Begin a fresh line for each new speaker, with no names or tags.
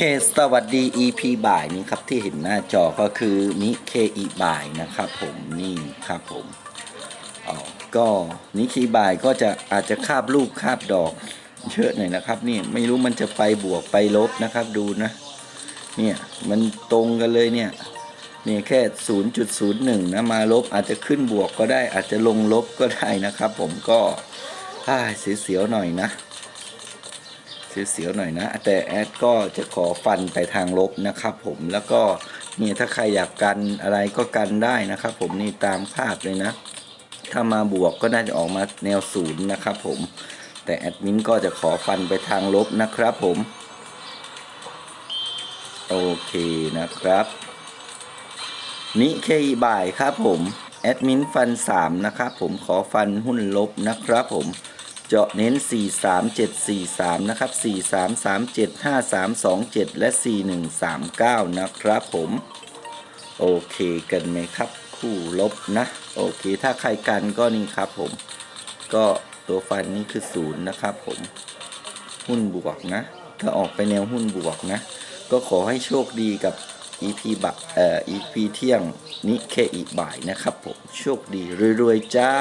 เคสวัสดี EP บ่ายนี้ครับที่เห็นหน้าจอก็คือนิเคอีบ่ายนะครับผมนี่ครับผมอ๋อก็นิเคอีบ่ายก็จะอาจจะคาบลูกคาบดอกเยอะหน่อยนะครับนี่ไม่รู้มันจะไปบวกไปลบนะครับดูนะเนี่ยมันตรงกันเลยเนี่ยเนี่ยแค่ 0.01 นะมาลบอาจจะขึ้นบวกก็ได้อาจจะลงลบก็ได้นะครับผมก็อ่าเสียวๆหน่อยนะ เสียวๆหน่อยนะ แต่แอดก็จะขอฟันไปทางลบนะครับผมแล้วก็เนี่ยถ้าใครอยากกันอะไรก็กันได้นะครับ ผมนี่ตามภาพเลยนะ ถ้ามาบวกก็น่าจะออกมาแนวศูนย์นะครับผมแต่แอดมินก็จะขอฟันไปทางลบนะครับผมโอเคนะครับนิเคอีบ่ายครับผมแอดมินฟัน 3 นะครับผมขอฟันหุ้นลบนะครับผม เจาะเน้น 43743 นะครับ 43375327 และ 4139 นะครับผม โอเคกันไหมครับ คู่ลบนะ โอเค ถ้าใครกันก็นี่ครับผม ก็ตัวฟันนี่คือศูนย์นะครับผม หุ้นบวกนะ ถ้าออกไปแนวหุ้นบวกนะ ก็ขอให้โชคดีกับ EP บักเอ่อ EP เที่ยงนิเคอีบ่ายนะครับผม โชคดีรวยๆจ้า